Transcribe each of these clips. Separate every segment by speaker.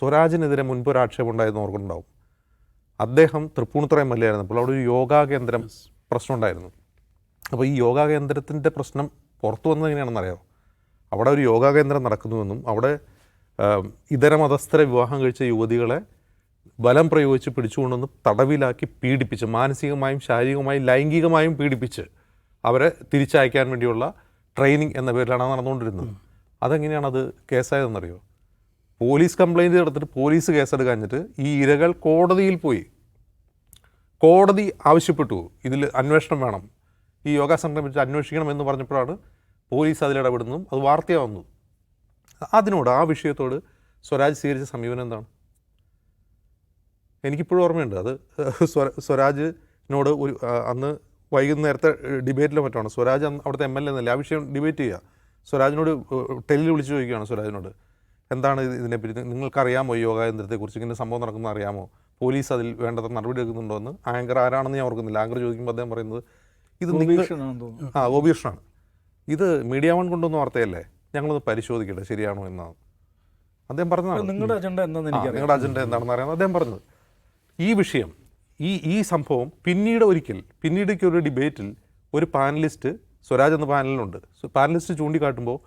Speaker 1: സ്വരാജിനെതിരെ മുൻപ് ഒരു ആക്ഷേപം ഉണ്ടായിരുന്നു ഓർക്കുന്നുണ്ടാവും. അദ്ദേഹം തൃപ്പൂണിത്തുറ എം എൽ എ ആയിരുന്നപ്പോൾ അവിടെ ഒരു യോഗാ കേന്ദ്രം പ്രശ്നം ഉണ്ടായിരുന്നു അപ്പോൾ ഈ യോഗാ കേന്ദ്രത്തിന്റെ പ്രശ്നം പുറത്തു വന്നത് എങ്ങനെയാണെന്ന് അറിയാമോ അവിടെ ഒരു യോഗാ കേന്ദ്രം നടക്കുന്നുവെന്നും അവിടെ ഇതര മതസ്ഥരെ വിവാഹം കഴിച്ച യുവതികളെ ബലം പ്രയോഗിച്ച് പിടിച്ചുകൊണ്ടുവന്ന് തടവിലാക്കി പീഡിപ്പിച്ച് മാനസികമായും ശാരീരികമായും ലൈംഗികമായും പീഡിപ്പിച്ച് അവരെ തിരിച്ചയക്കാൻ വേണ്ടിയുള്ള ട്രെയിനിങ് എന്ന പേരിലാണ് അത് നടന്നുകൊണ്ടിരുന്നത് അതെങ്ങനെയാണത് അത് കേസായതെന്നറിയോ? പോലീസ് കംപ്ലൈന്റ് നടത്തിയിട്ട് പോലീസ് കേസെടുക്കാഞ്ഞിട്ട് ഈ ഇരകൾ കോടതിയിൽ പോയി. കോടതി ആവശ്യപ്പെട്ടു. ഇതിൽ അന്വേഷണം വേണം. ഈ യോഗ സംഘടിപ്പിച്ച് അന്വേഷിക്കണം എന്ന് പറഞ്ഞപ്പോഴാണ് പോലീസ് അതിലിടപെടുന്നതും അത് വാർത്തയാവുന്നതും അതിനോട് ആ വിഷയത്തോട് സ്വരാജ് സ്വീകരിച്ച സമീപനം എന്താണ്? എനിക്കിപ്പോഴും ഓർമ്മയുണ്ട്. അത് സ്വര- സ്വരാജിനോട് ഒരു അന്ന് വൈകുന്നേരത്തെ ഡിബേറ്റിലെ മറ്റാണ് സ്വരാജ് അവിടുത്തെ എം എൽ എ എന്നല്ലേ? ആ വിഷയം ഡിബേറ്റ് ചെയ്യുക. സ്വരാജിനോട് ടെലിൽ വിളിച്ച് ചോദിക്കുകയാണ് സ്വരാജിനോട്. എന്താണ് ഇത് ഇതിനെപ്പറ്റി നിങ്ങൾക്കറിയാമോ ഈ യോഗ കേന്ദ്രത്തെക്കുറിച്ച് ഇങ്ങനെ സംഭവം നടക്കുന്നത് അറിയാമോ? പോലീസ് അതിൽ വേണ്ടത്ര നടപടി എടുക്കുന്നുണ്ടോ എന്ന്? ആങ്കർ ആരാണെന്ന് ഞാൻ ഓർക്കുന്നില്ല. ആങ്കർ ചോദിക്കുമ്പോൾ അദ്ദേഹം പറയുന്നത് ഇത് നിങ്ങൾ ആ ഗോപീഷണാണ്. ഇത് മീഡിയ വൺ കൊണ്ടുവന്ന വാർത്തയല്ലേ? ഞങ്ങളൊന്ന് പരിശോധിക്കട്ടെ ശരിയാണോ എന്നാണ്. അദ്ദേഹം പറഞ്ഞത്
Speaker 2: നിങ്ങളുടെ അജണ്ട എന്താണെന്ന്
Speaker 1: നിങ്ങളുടെ അജണ്ട എന്താണെന്ന് അറിയാമെന്ന് അദ്ദേഹം പറഞ്ഞത്. ഈ വിഷയം ഈ ഈ സംഭവം പിന്നീട് ഒരിക്കൽ പിന്നീടൊക്കെ ഒരു ഡിബേറ്റിൽ ഒരു പാനലിസ്റ്റ് സ്വരാജ് എന്ന പാനലിലുണ്ട്. പാനലിസ്റ്റ് ചൂണ്ടിക്കാട്ടുമ്പോൾ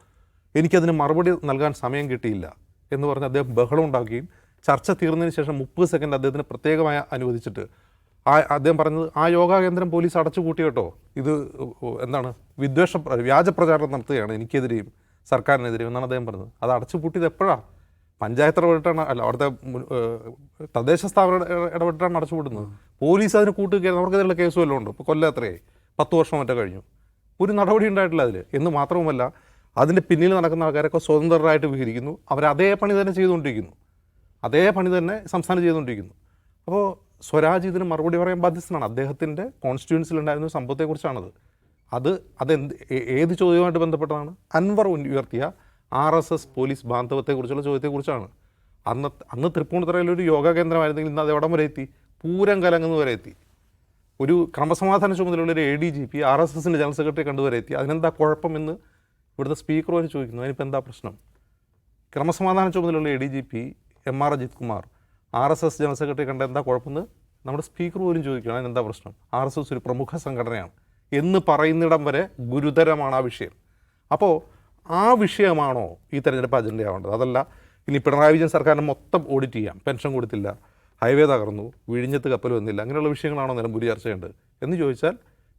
Speaker 1: എനിക്കതിന് മറുപടി നൽകാൻ സമയം കിട്ടിയില്ല എന്ന് പറഞ്ഞ് അദ്ദേഹം ബഹളം ഉണ്ടാക്കുകയും ചർച്ച തീർന്നതിന് ശേഷം മുപ്പത് സെക്കൻഡ് അദ്ദേഹത്തിന് പ്രത്യേകമായി അനുവദിച്ചിട്ട് ആ അദ്ദേഹം പറഞ്ഞത് ആ യോഗാ കേന്ദ്രം പോലീസ് അടച്ചു കൂട്ടി. ഇത് എന്താണ് വിദ്വേഷ വ്യാജ പ്രചാരണം നടത്തുകയാണ് എനിക്കെതിരെയും സർക്കാരിനെതിരെയും എന്നാണ് അദ്ദേഹം പറഞ്ഞത്. അത് അടച്ചു കൂട്ടിയത് എപ്പോഴാണ് പഞ്ചായത്ത് ഇടപെട്ടാണ് അല്ല അവിടുത്തെ തദ്ദേശ സ്ഥാപന ഇടപെട്ടാണ് ഇടപെട്ടാണ് അടച്ചുപൂട്ടുന്നത്. പോലീസ് അതിന് കൂട്ടുകയറി അവർക്കെതിരെയുള്ള കേസ് വല്ലതും ഉണ്ട്. ഇപ്പോൾ കൊല്ലം എത്രയായി? പത്ത് വർഷം മറ്റോ കഴിഞ്ഞു. ഒരു നടപടി ഉണ്ടായിട്ടില്ല അതിൽ എന്ന് മാത്രവുമല്ല അതിന്റെ പിന്നിൽ നടക്കുന്ന ആൾക്കാരൊക്കെ സ്വതന്ത്രരായിട്ട് വിഹരിക്കുന്നു. അവർ അതേ പണി തന്നെ ചെയ്തുകൊണ്ടിരിക്കുന്നു. അതേ പണി തന്നെ സംസ്ഥാനം ചെയ്തുകൊണ്ടിരിക്കുന്നു. അപ്പോൾ സ്വരാജ് ഇതിന് മറുപടി പറയാൻ ബാധ്യസ്ഥനാണ്. അദ്ദേഹത്തിന്റെ കോൺസ്റ്റിറ്റ്യൂൻസിലുണ്ടായിരുന്ന സംഭവത്തെക്കുറിച്ചാണത്. അത് അതെന്ത് ഏത് ചോദ്യവുമായിട്ട് ബന്ധപ്പെട്ടതാണ്? അൻവർ ഉയർത്തിയ ആർ എസ് എസ് പോലീസ് ബാന്ധവത്തെക്കുറിച്ചുള്ള ചോദ്യത്തെക്കുറിച്ചാണ്. അന്ന് അന്ന് തൃപ്പൂണിത്തറയിൽ ഒരു യോഗ കേന്ദ്രമായിരുന്നെങ്കിൽ ഇന്ന് അത് എവിടം വരെ എത്തി? പൂരം കലങ്ങുന്ന വരെ എത്തി. ഒരു ക്രമസമാധാന ചുമതലയുള്ള ഒരു A D G P R S എസിന്റെ ജനറൽ സെക്രട്ടറി കണ്ടുവരെ എത്തി. അതിനെന്താ കുഴപ്പമെന്ന് ഇവിടുത്തെ സ്പീക്കറോട് ചോദിക്കുന്നു അതിനിപ്പോൾ എന്താ പ്രശ്നം? ക്രമസമാധാന ചുമതലയുള്ള A D G P M R Ajith Kumar R S S general secretary കണ്ട എന്താ കുഴപ്പമെന്ന് നമ്മുടെ സ്പീക്കർ പോലും ചോദിക്കുകയാണ് അതിനെന്താ പ്രശ്നം? ആർ എസ് എസ് ഒരു പ്രമുഖ സംഘടനയാണ്. എന്ന് പറയുന്നിടം വരെ ഗുരുതരമാണ് ആ വിഷയം. അപ്പോൾ ആ വിഷയമാണോ ഈ തെരഞ്ഞെടുപ്പ് അജണ്ടയാവേണ്ടത്? അതല്ല ഇനി പിണറായി വിജയൻ സർക്കാരിനെ മൊത്തം ഓഡിറ്റ് ചെയ്യാം പെൻഷൻ കൊടുത്തില്ല ഹൈവേ തകർന്നു വിഴിഞ്ഞത്ത് കപ്പൽ വന്നില്ല അങ്ങനെയുള്ള വിഷയങ്ങളാണോ നിലമ്പൂരി ചർച്ച ചെയ്യേണ്ടത്? എന്ന് ചോദിച്ചാൽ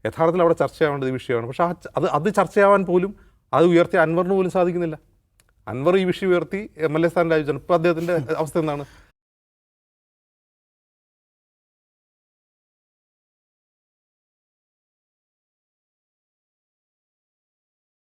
Speaker 1: യഥാർത്ഥത്തിൽ അവിടെ ചർച്ചയാവേണ്ടത് ഈ വിഷയമാണ്. പക്ഷേ അത് അത് ചർച്ചയാവാൻ പോലും അത് ഉയർത്തി അൻവറിന് പോലും സാധിക്കുന്നില്ല. അൻവർ ഈ വിഷയം ഉയർത്തി എം എൽ എ സ്ഥാനം രാജിച്ചാണ് ഇപ്പോൾ അദ്ദേഹത്തിന്റെ അവസ്ഥ എന്താണ്?